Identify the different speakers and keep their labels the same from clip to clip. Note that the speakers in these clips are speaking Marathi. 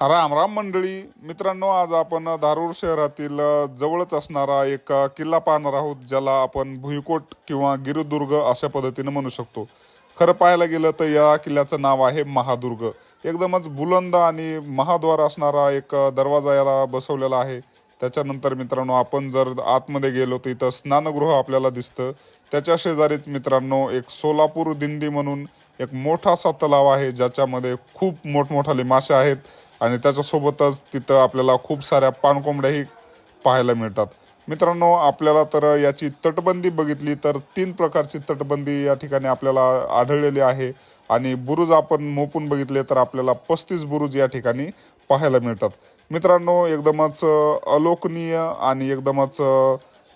Speaker 1: राम राम मंडळी. मित्रांनो आज आपण धारूर शहरातील जवळच असणारा एक किल्ला पाहणार आहोत ज्याला आपण भुईकोट किंवा गिरुदुर्ग अशा पद्धतीने म्हणू शकतो. खरं पाहायला गेलं तर या किल्ल्याचं नाव आहे महादुर्ग. एकदमच बुलंद आणि महाद्वार असणारा एक दरवाजा याला बसवलेला आहे. त्याच्यानंतर मित्रांनो आपण जर आतमध्ये गेलो तर इथं स्नानगृह आपल्याला दिसतं. त्याच्या शेजारीच मित्रांनो एक सोलापूर दिंडी म्हणून एक मोठासा तलाव आहे ज्याच्यामध्ये खूप मोठमोठाले मासे आहेत. आणि त्याच्यासोबतच तिथं आपल्याला खूप साऱ्या पाणकोंबड्याही पाहायला मिळतात. मित्रांनो आपल्याला तर याची तटबंदी बघितली तर तीन प्रकारची तटबंदी या ठिकाणी आपल्याला आढळलेली आहे. आणि बुरुज आपण मोपून बघितले तर आपल्याला पस्तीस बुरुज या ठिकाणी पाहायला मिळतात. मित्रांनो एकदमच अलोकनीय आणि एकदमच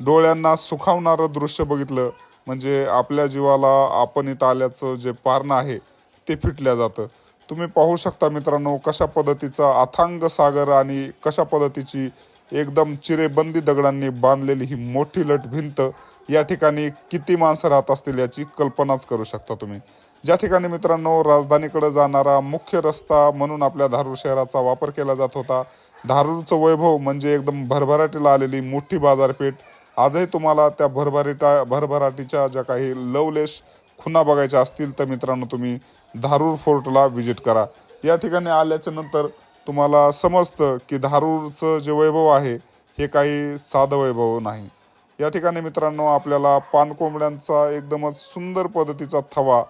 Speaker 1: डोळ्यांना सुखावणारं दृश्य बघितलं म्हणजे आपल्या जीवाला आपण इथं आल्याचं जे पारणं आहे ते फिटल्या जातं. तुम्ही पाहू शकता मित्रांनो कशा पद्धतीचा अथांग सागर आणि कशा पद्धतीची एकदम चिरेबंदी दगडांनी बांधलेली ही मोठी लट भिंत या ठिकाणी किती माणसं राहत असतील याची कल्पनाच करू शकता तुम्ही. ज्या ठिकाणी मित्रांनो राजधानीकडे जाणारा मुख्य रस्ता म्हणून आपल्या धारूर शहराचा वापर केला जात होता धारूरचं वैभव म्हणजे एकदम भरभराटीला आलेली मोठी बाजारपेठ. आजही तुम्हाला त्या भरभराटा भरभराटीच्या ज्या काही लवलेश खुणा बघायच्या असतील तर मित्रांनो तुम्ही धारूर फोर्टला व्हिजिट करा. या ठिकाणी आल्याच्यानंतर तुम्हाला समजतं की धारूरचं जे वैभव आहे हे काही साधं वैभव नाही. या ठिकाणी मित्रांनो आपल्याला पानकोंबड्यांचा एकदमच सुंदर पद्धतीचा थवा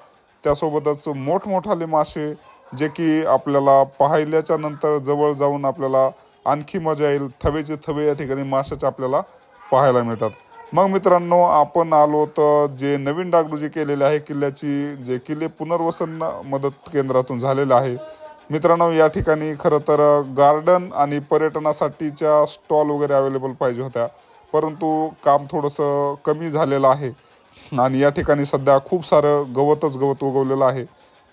Speaker 1: त्यासोबतच मोठमोठाले मासे जे की आपल्याला पाहिल्याच्या नंतर जवळ जाऊन आपल्याला आणखी मजा येईल. थवेचे थवे या ठिकाणी माशाचे आपल्याला पाहायला मिळतात. मग मित्रांनो आपण आलो तर जे नवीन डागडुजी केलेले आहे किल्ल्याची जे किल्ले पुनर्वसन मदत केंद्रातून झालेलं आहे. मित्रांनो या ठिकाणी खरं तर गार्डन आणि पर्यटनासाठीच्या स्टॉल वगैरे अवेलेबल पाहिजे होत्या. परंतु काम थोडंसं कमी झालेलं आहे. आणि या ठिकाणी सध्या खूप सारं गवतच गवत उगवलेलं आहे.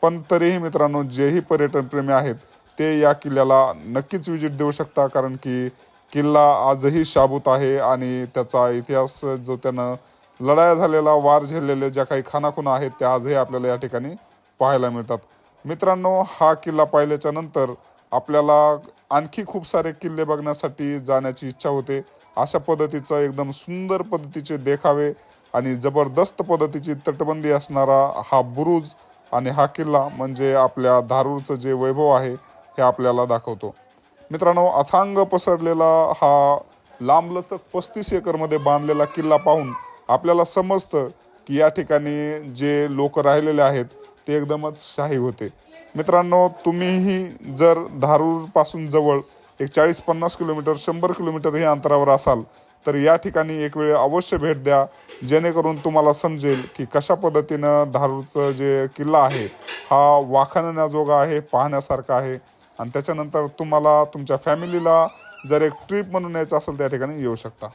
Speaker 1: पण तरीही मित्रांनो जेही पर्यटनप्रेमी आहेत ते या किल्ल्याला नक्कीच विजिट देऊ शकता. कारण की किल्ला आजही शाबूत आहे आणि त्याचा इतिहास जो त्यानं लढाया झालेला वार झेललेले ज्या काही खानाखुणा आहेत त्या आजही आपल्याला या ठिकाणी पाहायला मिळतात. मित्रांनो हा किल्ला पाहिल्याच्या नंतर आपल्याला आणखी खूप सारे किल्ले बघण्यासाठी जाण्याची इच्छा होते. अशा पद्धतीचं एकदम सुंदर पद्धतीचे देखावे आणि जबरदस्त पद्धतीची तटबंदी असणारा हा बुरुज आणि हा किल्ला म्हणजे आपल्या धारूरचं जे वैभव आहे हे आपल्याला दाखवतो. मित्रांनो अथांग पसरलेला हा लांबलचक पस्तीस एकरमध्ये बांधलेला किल्ला पाहून आपल्याला समजतं की या ठिकाणी जे लोक राहिलेले आहेत ते एकदमच शाही होते. मित्रांनो तुम्हीही जर धारूरपासून जवळ एक चाळीस पन्नास किलोमीटर शंभर किलोमीटर ह्या अंतरावर असाल तर या ठिकाणी एक वेळ अवश्य भेट द्या जेणेकरून तुम्हाला समजेल की कशा पद्धतीनं धारूरचं जे किल्ला आहे हा वाखाणण्याजोगा आहे पाहण्यासारखा आहे. आणि त्याच्यानंतर तुम्हाला तुमच्या फॅमिलीला जर एक ट्रिप म्हणून यायचं असेल त्या ठिकाणी येऊ शकता.